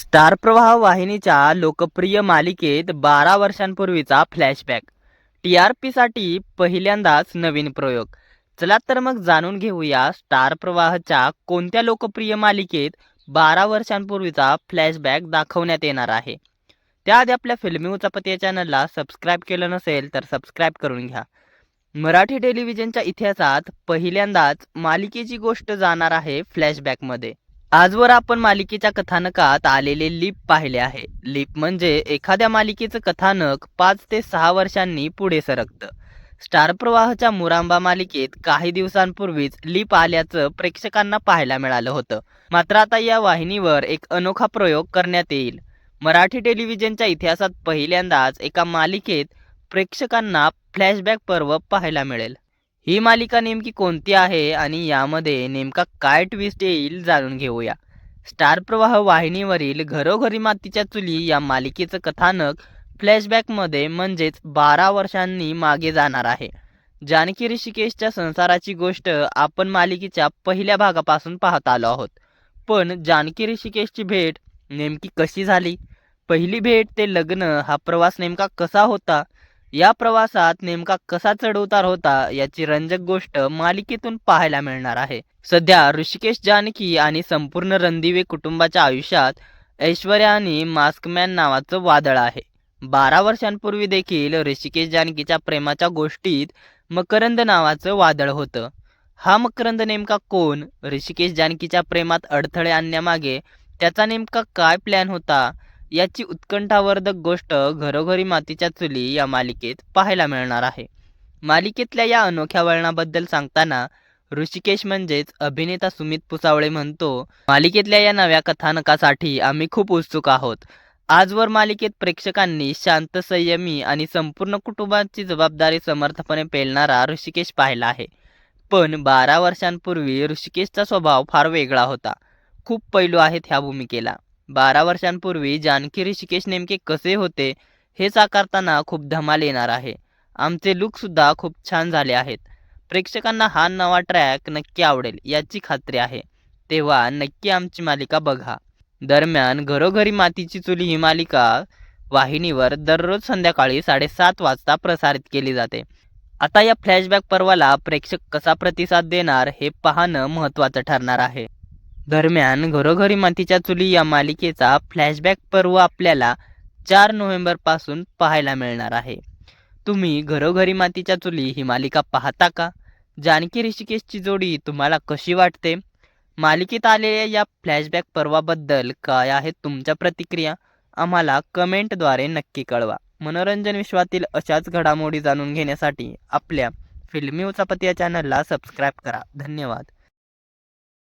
Star प्रवाह वाहिनीच्या लोकप्रिय मालिकेत बारा वर्षांपूर्वीचा फ्लॅशबॅक. टी आर पीसाठी पहिल्यांदाच नवीन प्रयोग. चला तर मग जाणून घेऊया स्टार प्रवाहच्या कोणत्या लोकप्रिय मालिकेत बारा वर्षांपूर्वीचा फ्लॅशबॅक दाखवण्यात येणार आहे. त्याआधी आपल्या फिल्मी उचापती या चॅनलला सबस्क्राईब केलं नसेल तर सबस्क्राईब करून घ्या. मराठी टेलिव्हिजनच्या इतिहासात पहिल्यांदाच मालिकेची गोष्ट जाणार आहे फ्लॅशबॅकमध्ये. आजवर आपण मालिकेच्या कथानकात आलेले लीप पाहिले आहे. लीप म्हणजे एखाद्या मालिकेचं कथानक पाच ते सहा वर्षांनी पुढे सरकतं. स्टार प्रवाहच्या मुरांबा मालिकेत काही दिवसांपूर्वीच लीप आल्याचं प्रेक्षकांना पाहायला मिळालं होतं. मात्र आता या वाहिनीवर एक अनोखा प्रयोग करण्यात येईल. मराठी टेलिव्हिजनच्या इतिहासात पहिल्यांदाच एका मालिकेत प्रेक्षकांना फ्लॅशबॅक पर्व पाहायला मिळेल. ही मालिका नेमकी कोणती आहे आणि यामध्ये नेमका काय ट्विस्ट येईल जाणून घेऊया. स्टार प्रवाह वाहिनीवरील घरोघरी मातीच्या चुली या मालिकेचं कथानक फ्लॅशबॅकमध्ये म्हणजेच बारा वर्षांनी मागे जाणार आहे. जानकी ऋषिकेशच्या संसाराची गोष्ट आपण मालिकेच्या पहिल्या भागापासून पाहत आलो आहोत. पण जानकी ऋषिकेशची भेट नेमकी कशी झाली? पहिली भेट ते लग्न हा प्रवास नेमका कसा होता? या प्रवासात नेमका कसा चढउतार होता याची रंजक गोष्ट मालिकेतून पाहायला मिळणार आहे. सध्या ऋषिकेश जानकी आणि संपूर्ण रणदिवे कुटुंबाच्या आयुष्यात ऐश्वर्या आणि मास्कमॅन नावाचं वादळ आहे. बारा वर्षांपूर्वी देखील ऋषिकेश जानकीच्या प्रेमाच्या गोष्टीत मकरंद नावाचं वादळ होतं. हा मकरंद नेमका कोण? ऋषिकेश जानकीच्या प्रेमात अडथळे आणण्यामागे त्याचा नेमका काय प्लॅन होता? याची उत्कंठावर्धक गोष्ट घरोघरी मातीच्या चुली या मालिकेत पाहायला मिळणार आहे. मालिकेतल्या या अनोख्या वळणाबद्दल सांगताना ऋषिकेश म्हणजेच अभिनेता सुमित पुसावळे म्हणतो मालिकेतल्या या नव्या कथानकासाठी आम्ही खूप उत्सुक आहोत. आजवर मालिकेत प्रेक्षकांनी शांत संयमी आणि संपूर्ण कुटुंबाची जबाबदारी समर्थपणे पेलणारा ऋषिकेश पाहिला आहे. पण बारा वर्षांपूर्वी ऋषिकेशचा स्वभाव फार वेगळा होता. खूप पैलू आहेत ह्या भूमिकेला. बारा वर्षांपूर्वी जानकी ऋषिकेश नेमके कसे होते हे साकारताना खूप धमाल येणार आहे. आमचे लुकसुद्धा खूप छान झाले आहेत. प्रेक्षकांना हा नवा ट्रॅक नक्की आवडेल याची खात्री आहे. तेव्हा नक्की आमची मालिका बघा. दरम्यान घरोघरी मातीची चुली ही मालिका वाहिनीवर दररोज संध्याकाळी साडेसात वाजता प्रसारित केली जाते. आता या फ्लॅशबॅक पर्वाला प्रेक्षक कसा प्रतिसाद देणार हे पाहणं महत्त्वाचं ठरणार आहे. दरम्यान घरोघरी मातीच्या चुली या मालिकेचा फ्लॅशबॅक पर्व आपल्याला चार नोव्हेंबरपासून पाहायला मिळणार आहे. तुम्ही घरोघरी मातीच्या चुली ही मालिका पाहता का? जानकी ऋषिकेशची जोडी तुम्हाला कशी वाटते? मालिकेत आलेल्या या फ्लॅशबॅक पर्वाबद्दल काय आहेत तुमच्या प्रतिक्रिया? आम्हाला कमेंटद्वारे नक्की कळवा. मनोरंजन विश्वातील अशाच घडामोडी जाणून घेण्यासाठी आपल्या फिल्मी उचापती या चॅनलला सबस्क्राईब करा. धन्यवाद.